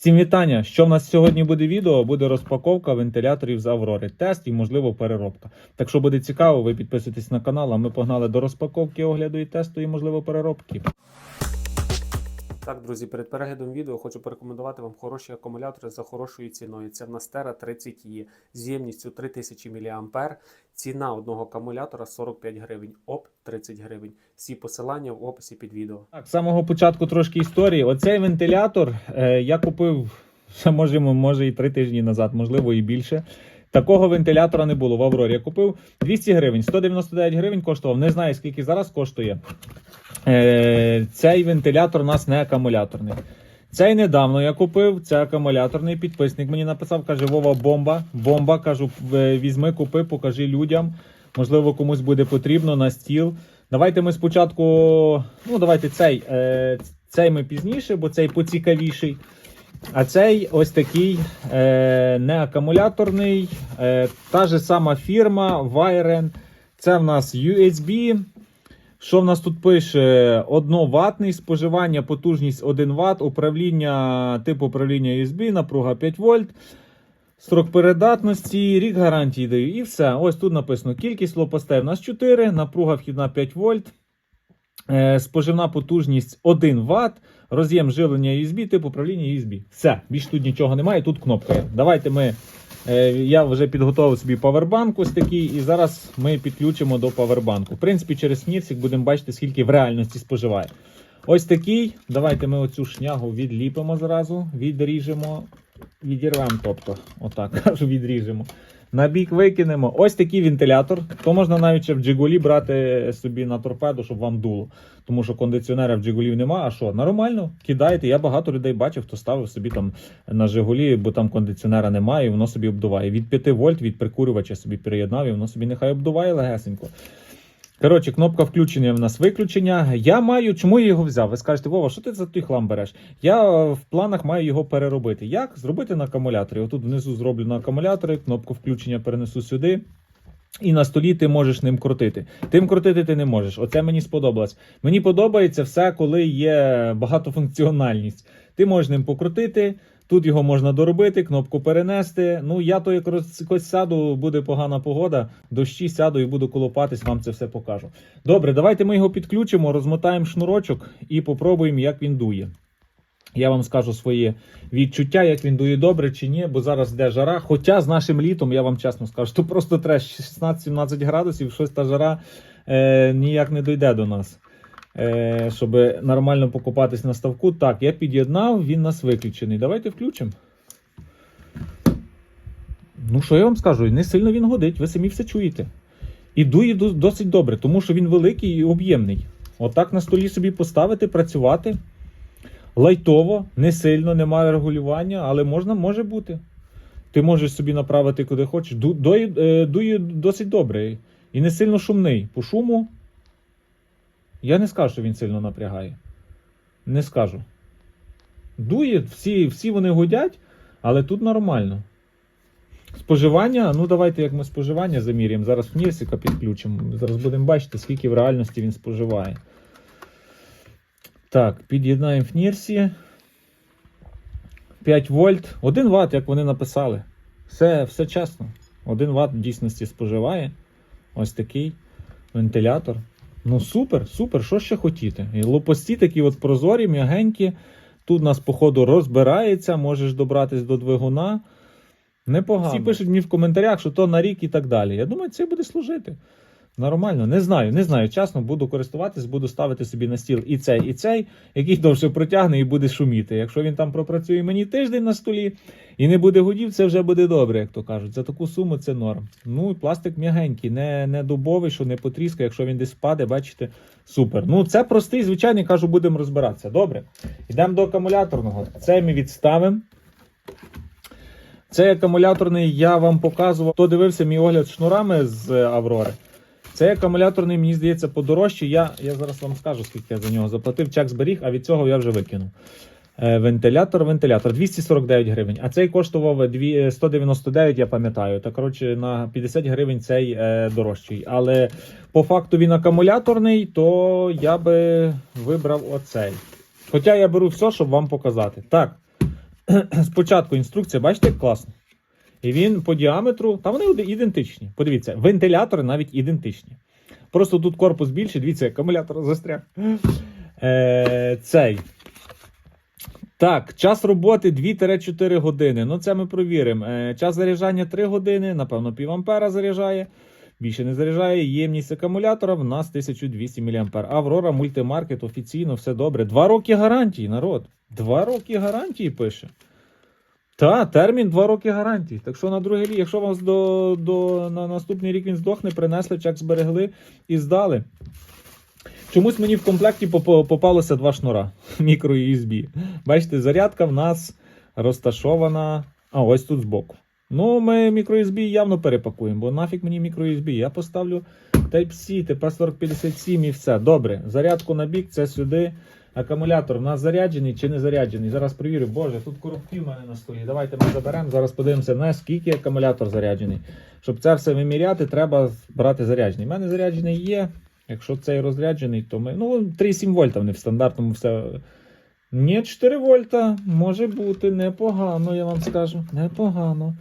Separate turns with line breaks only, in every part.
Всім вітання! Що в нас сьогодні буде відео? Буде розпаковка вентиляторів з Аврори. Тест і, можливо, переробка. Так що буде цікаво, ви підписуйтесь на канал, а ми погнали до розпаковки, огляду і тесту, і, можливо, переробки.
Так, друзі, перед переглядом відео хочу порекомендувати вам хороші акумулятори за хорошою ціною. Це в нас Terra 30 e з ємністю 3000 мА. Ціна одного акумулятора 45 гривень, ОП 30 гривень. Всі посилання в описі під відео.
Так, з самого початку трошки історії. Оцей вентилятор е, я купив, може, може і три тижні назад, можливо, і більше. Такого вентилятора не було в Аврорі. Я купив 200 гривень, 199 гривень коштував. Не знаю, скільки зараз коштує. Е, цей вентилятор у нас не акумуляторний. Цей недавно я купив, це акумуляторний підписник мені написав, каже: Вова, бомба. Бомба. Кажу, візьми, купи, покажи людям. Можливо, комусь буде потрібно на стіл. Давайте ми спочатку. Ну, давайте цей. Е, цей ми пізніше, бо цей поцікавіший. А цей ось такий е, не акумуляторний. Е, та ж сама фірма Wiren. Це в нас USB. Що в нас тут пише? Одноватний споживання, потужність 1 Вт, управління, тип управління USB, напруга 5 вольт. Строк передатності, рік гарантії даю. І все. Ось тут написано: кількість лопастей у нас 4, напруга вхідна 5 вольт. Е, Споживна потужність 1 Вт, роз'єм живлення USB, тип управління USB. Все, більш тут нічого немає, тут кнопка є. Давайте ми. е, Я вже підготував собі павербанк ось такий, і зараз ми підключимо до павербанку. В принципі, через снірсик будемо бачити, скільки в реальності споживає. Ось такий. Давайте ми оцю шнягу відліпимо зразу, відріжемо, відірвемо, тобто, отак кажу, відріжемо. На бік викинемо. Ось такий вентилятор. То можна навіть ще в Джигулі брати собі на торпеду, щоб вам дуло. Тому що кондиціонера в Джигулів нема. А що? Нормально, кидаєте. Я багато людей бачив, хто ставив собі там на Жигулі, бо там кондиціонера немає, і воно собі обдуває. Від 5 вольт від прикурювача собі переєднав, і воно собі нехай обдуває легесенько. Коротше, кнопка включення в нас виключення. Я маю, чому я його взяв? Ви скажете, Вова, що ти за той хлам береш? Я е, в планах маю його переробити. Як? Зробити на акумуляторі. Отут внизу зроблю на акумуляторі, кнопку включення перенесу сюди. І на столі ти можеш ним крутити. Тим крутити ти не можеш. Оце мені сподобалось. Мені подобається все, коли є багатофункціональність. Ти можеш ним покрутити. Тут його можна доробити, кнопку перенести. Ну, я то якось сяду, буде погана погода, дощі сяду і буду колопатись, вам це все покажу. Добре, давайте ми його підключимо, розмотаємо шнурочок і попробуємо, як він дує. Я вам скажу свої відчуття, як він дує добре чи ні, бо зараз йде жара. Хоча з нашим літом, я вам чесно скажу, то просто треба 16-17 градусів, щось та жара е, ніяк не дойде до нас. Е, щоб нормально покупатись на ставку. Так, я під'єднав, він нас виключений. Давайте включимо. Ну, що я вам скажу, не сильно він годить, ви самі все чуєте. І дує досить добре, тому що він великий і об'ємний. Отак на столі собі поставити, працювати. Лайтово, не сильно, немає регулювання, але можна, може бути. Ти можеш собі направити куди хочеш. Ду, дує, е, дує досить добре. І не сильно шумний. По шуму. Я не скажу, що він сильно напрягає. Не скажу. Дує, всі, всі вони гудять, але тут нормально. Споживання, ну давайте як ми споживання заміряємо. Зараз Нірсика підключимо. Зараз будемо бачити, скільки в реальності він споживає. Так, під'єднаємо в Нірсі. 5 вольт. 1 Вт, як вони написали. Все, все чесно. 1 Вт в дійсності споживає. Ось такий вентилятор. Ну супер, супер, що ще хотіти? І лопасті такі от прозорі, м'ягенькі. Тут у нас, походу, розбирається, можеш добратись до двигуна. Непогано. Всі пишуть мені в коментарях, що то на рік і так далі. Я думаю, це буде служити. Нормально, не знаю, не знаю. Чесно, буду користуватись, буду ставити собі на стіл і цей, і цей, який довше протягне і буде шуміти. Якщо він там пропрацює мені тиждень на столі і не буде гудів, це вже буде добре, як то кажуть. За таку суму це норм. Ну і пластик м'ягенький, не, не дубовий, що не потріскає. Якщо він десь впаде, бачите, супер. Ну це простий, звичайний, кажу, будемо розбиратися. Добре. Йдемо до акумуляторного. Це ми відставимо. Цей акумуляторний я вам показував. Хто дивився мій огляд шнурами з Аврори. Цей акумуляторний, мені здається, подорожче. Я, я зараз вам скажу, скільки я за нього заплатив. Чек зберіг, а від цього я вже викинув. Е, Вентилятор, вентилятор 249 гривень. А цей коштував 199, я пам'ятаю. Та коротше на 50 гривень цей е, дорожчий. Але по факту він акумуляторний, то я би вибрав оцей. Хоча я беру все, щоб вам показати. Так, спочатку інструкція, бачите, як класно. І він по діаметру, та вони ідентичні. Подивіться, вентилятори навіть ідентичні. Просто тут корпус більший, дивіться, акумулятор застряг. Е, цей. Так, час роботи 2-4 години. Ну, це ми провіримо. Е, час заряджання 3 години, напевно, пів ампера заряджає. Більше не заряджає. Ємність акумулятора в нас 1200 мА. Аврора мультимаркет офіційно все добре. Два роки гарантії, народ. Два роки гарантії пише. Та, термін 2 роки гарантії. Так що на другий рік, якщо вас до, до, на наступний рік він здохне, принесли, чек зберегли і здали. Чомусь мені в комплекті попалося два шнура мікро USB. Бачите, зарядка в нас розташована. А ось тут збоку. Ну, ми мікро USB явно перепакуємо, бо нафіг мені мікро USB. Я поставлю Type-C, TP4057 і все. Добре. Зарядку на бік, це сюди. Акумулятор в нас заряджений чи не заряджений. Зараз перевірю. Боже, тут коробки в мене на столі. Давайте ми заберемо. Зараз подивимося, наскільки акумулятор заряджений. Щоб це все виміряти, треба брати заряджений. У мене заряджений є. Якщо цей розряджений, то ми. Ну, 3,7 вольта вони в стандартному все. Ні, 4 вольта може бути непогано, я вам скажу. Непогано.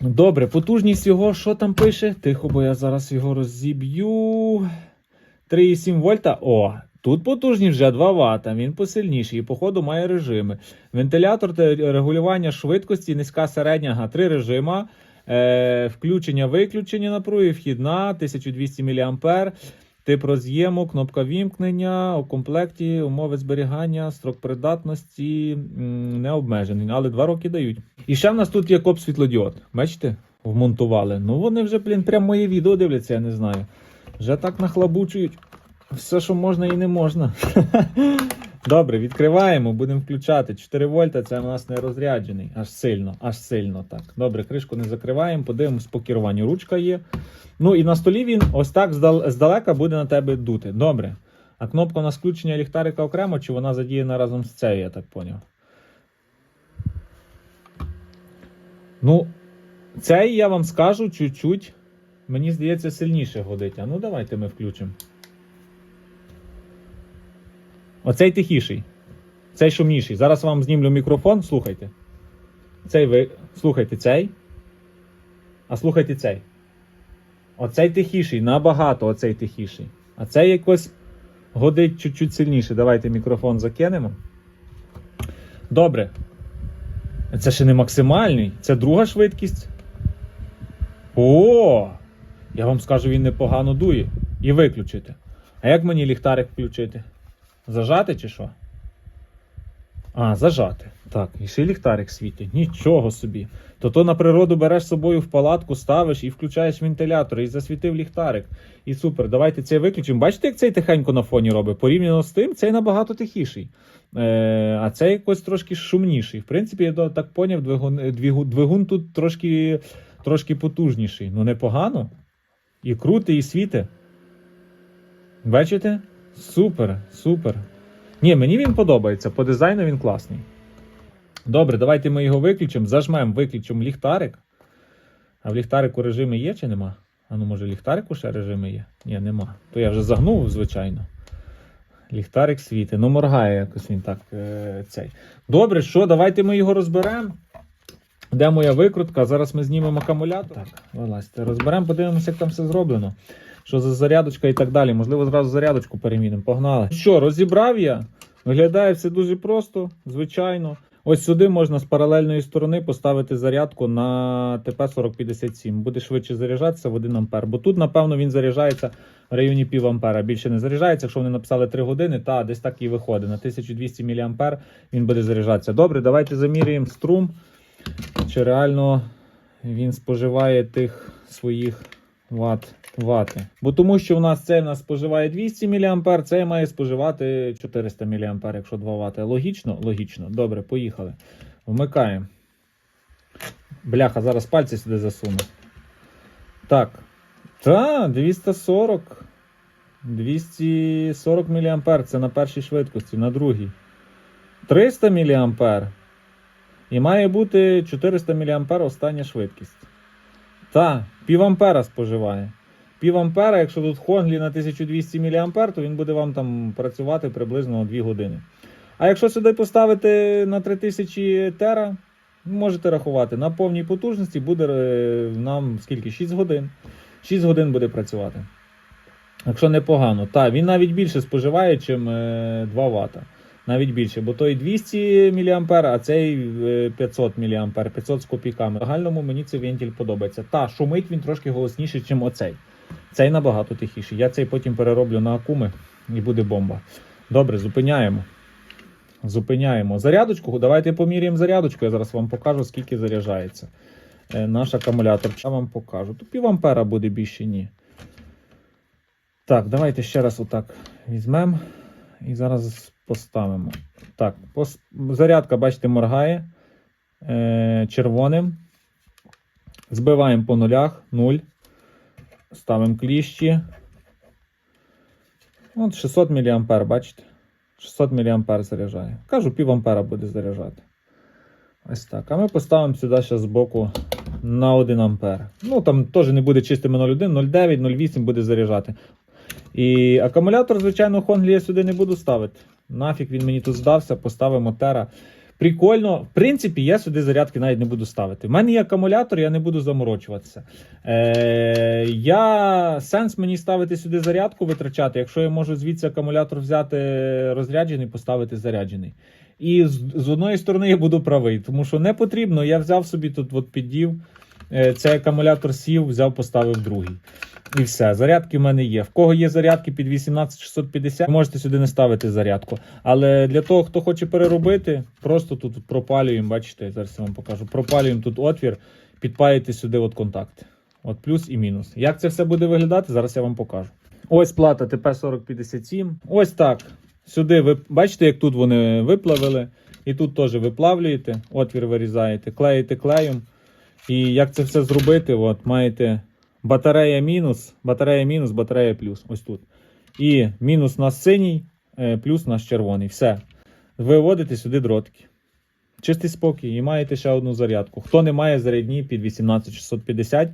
Добре, потужність його, що там пише? Тихо, бо я зараз його розіб'ю. 3,7 вольта. О, тут потужність вже 2 Вт, він посильніший і, походу, має режими. Вентилятор та регулювання швидкості, низька середня, три режима. Е, включення, виключення напруги, вхідна, 1200 мА. Тип роз'єму, кнопка вімкнення, у комплекті, умови зберігання, строк придатності не обмежений, але 2 роки дають. І ще в нас тут є коп світлодіод. Бачите? Вмонтували. Ну вони вже, блін, прям моє відео дивляться, я не знаю. Вже так нахлабучують. Все, що можна і не можна. Добре, відкриваємо, будемо включати. 4 вольта це у нас не розряджений. Аж сильно, аж сильно так. Добре, кришку не закриваємо, подивимось по керуванню. Ручка є. Ну і на столі він ось так здалека буде на тебе дути. Добре. А кнопка на включення ліхтарика окремо, чи вона задіяна разом з цією, я так поняв. Ну, цей я вам скажу чуть-чуть. Мені здається, сильніше годить. А ну давайте ми включимо. Оцей тихіший. Цей шумніший. Зараз вам знімлю мікрофон, слухайте. Цей ви. Слухайте цей. А слухайте цей. Оцей тихіший, набагато оцей тихіший. А цей якось годить чуть-чуть сильніше. Давайте мікрофон закинемо. Добре. Це ще не максимальний. Це друга швидкість. О! Я вам скажу, він непогано дує. І виключити. А як мені ліхтарик включити? Зажати чи що? А, зажати. Так, і ще ліхтарик світить. Нічого собі. То то на природу береш з собою в палатку, ставиш і включаєш вентилятор, і засвітив ліхтарик. І супер. Давайте цей виключимо. Бачите, як цей тихенько на фоні робить? Порівняно з тим, цей набагато тихіший. Е, а цей якось трошки шумніший. В принципі, я так поняв, двигун, двигун, двигун тут трошки, трошки потужніший. Ну, непогано. І крути, і світе. Бачите? Супер, супер. Ні, мені він подобається. По дизайну він класний. Добре, давайте ми його виключимо. Зажмемо, виключимо ліхтарик. А в ліхтарику режими є чи нема? А ну, може, ліхтарику ще режими є? Ні, нема. То я вже загнув, звичайно. Ліхтарик світить. Ну, моргає якось він так е, цей. Добре, що, давайте ми його розберемо. Де моя викрутка? Зараз ми знімемо акумулятор. Так, вилазьте. Розберемо, подивимося, як там все зроблено. Що за зарядочка і так далі. Можливо, зразу зарядочку перемінимо. Погнали. Що, розібрав я? Виглядає все дуже просто, звичайно. Ось сюди можна з паралельної сторони поставити зарядку на ТП-4057. Буде швидше заряджатися в 1 ампер. Бо тут, напевно, він заряджається в районі пів ампера. Більше не заряджається. Якщо вони написали 3 години, та десь так і виходить. На 1200 мА він буде заряджатися. Добре, давайте заміряємо струм. Чи реально він споживає тих своїх ват, вати. Бо тому що у нас цей у нас споживає 200 мА, цей має споживати 400 мА, якщо 2 Вт. Логічно? Логічно. Добре, поїхали. Вмикаємо. Бляха, зараз пальці сюди засуну. Так. Та, 240. 240 мА. Це на першій швидкості, на другій. 300 мА. І має бути 400 мА остання швидкість. Та, пів ампера споживає. Пів ампера, якщо тут Хонглі на 1200 мА, то він буде вам там працювати приблизно 2 години. А якщо сюди поставити на 3000 тера, можете рахувати, на повній потужності буде е, нам скільки? 6 годин. 6 годин буде працювати. Якщо непогано. Так, він навіть більше споживає, ніж 2 Вт. Навіть більше, бо той 200 мА, а цей е, 500 мА, 500 з копійками. В загальному мені цей вентиль подобається. Та, шумить він трошки голосніший, ніж оцей. Цей набагато тихіший. Я цей потім перероблю на акуми і буде бомба. Добре, зупиняємо. Зупиняємо. Зарядочку. Давайте поміряємо зарядочку. Я зараз вам покажу, скільки заряджається е, наш акумулятор. Я вам покажу. Тут пів ампера буде більше, ні. Так, давайте ще раз отак візьмемо і зараз поставимо. Так, зарядка, бачите, моргає е, червоним. Збиваємо по нулях, 0. Ставимо кліщі. От 600 мА, бачите? 600 мА заряджає. Кажу, пів ампера буде заряджати. Ось так. А ми поставимо сюди ще збоку на 1 ампер. Ну там теж не буде чистими 0,1, 0,9, 0,8 буде заряджати. І акумулятор, звичайно, Хонглі я сюди не буду ставити. Нафіг він мені тут здався, поставимо тера. Прикольно, в принципі, я сюди зарядки навіть не буду ставити. У мене є акумулятор, я не буду заморочуватися. Е, я сенс мені ставити сюди зарядку витрачати, якщо я можу звідси акумулятор взяти розряджений, поставити заряджений. І з, з одної сторони я буду правий, тому що не потрібно. Я взяв собі тут, от піддів. е, Цей акумулятор сів, взяв, поставив другий. І все. Зарядки в мене є. В кого є зарядки під 18650, можете сюди не ставити зарядку. Але для того, хто хоче переробити, просто тут пропалюємо, бачите, зараз я вам покажу. Пропалюємо тут отвір, підпаєте сюди от контакти. От плюс і мінус. Як це все буде виглядати, зараз я вам покажу. Ось плата ТП-4057. Ось так. Сюди ви бачите, як тут вони виплавили. І тут теж виплавлюєте, отвір вирізаєте, клеїте клеєм. І як це все зробити? От маєте батарея мінус, батарея мінус, батарея плюс. Ось тут. І мінус на синій, е, плюс на червоний. Все. Виводите сюди дротики. Чистий спокій, і маєте ще одну зарядку. Хто не має зарядні під 18650,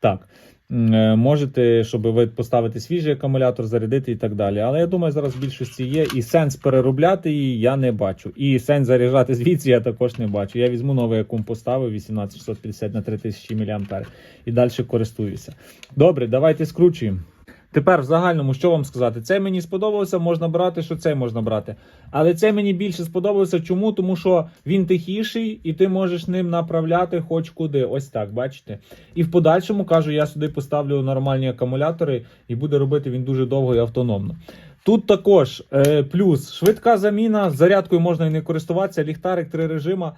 так. Е, Можете, щоб ви поставити свіжий акумулятор, зарядити і так далі. Але я думаю, зараз в більшості є. І сенс переробляти її я не бачу. І сенс заряджати звідси я також не бачу. Я візьму новий акум, поставив 18650 на 3000 мА і далі користуюся. Добре, давайте скручуємо. Тепер в загальному, що вам сказати? Цей мені сподобався, можна брати, що цей можна брати. Але цей мені більше сподобався. Чому? Тому що він тихіший, і ти можеш ним направляти хоч куди. Ось так, бачите. І в подальшому кажу, я сюди поставлю нормальні акумулятори, і буде робити він дуже довго і автономно. Тут також е, плюс швидка заміна, зарядкою можна і не користуватися, ліхтарик, три режима.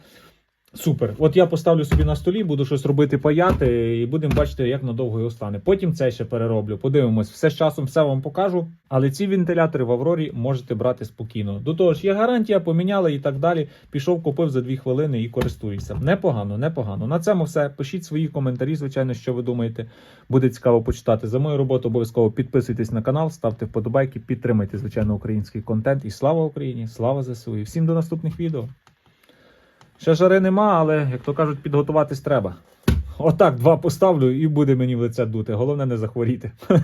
Супер. От я поставлю собі на столі, буду щось робити, паяти, і будемо бачити, як надовго його стане. Потім це ще перероблю. Подивимось, все з часом все вам покажу. Але ці вентилятори в Аврорі можете брати спокійно. До того ж, є гарантія, поміняли і так далі. Пішов, купив за дві хвилини і користуюся. Непогано, непогано. На цьому все. Пишіть свої коментарі, звичайно, що ви думаєте. Буде цікаво почитати за мою роботу. Обов'язково підписуйтесь на канал, ставте вподобайки, підтримайте, звичайно, український контент. І слава Україні! Слава ЗСУ! І всім до наступних відео. Ще жари нема, але, як то кажуть, підготуватись треба. Отак два поставлю і буде мені в лице дути. Головне не захворіти.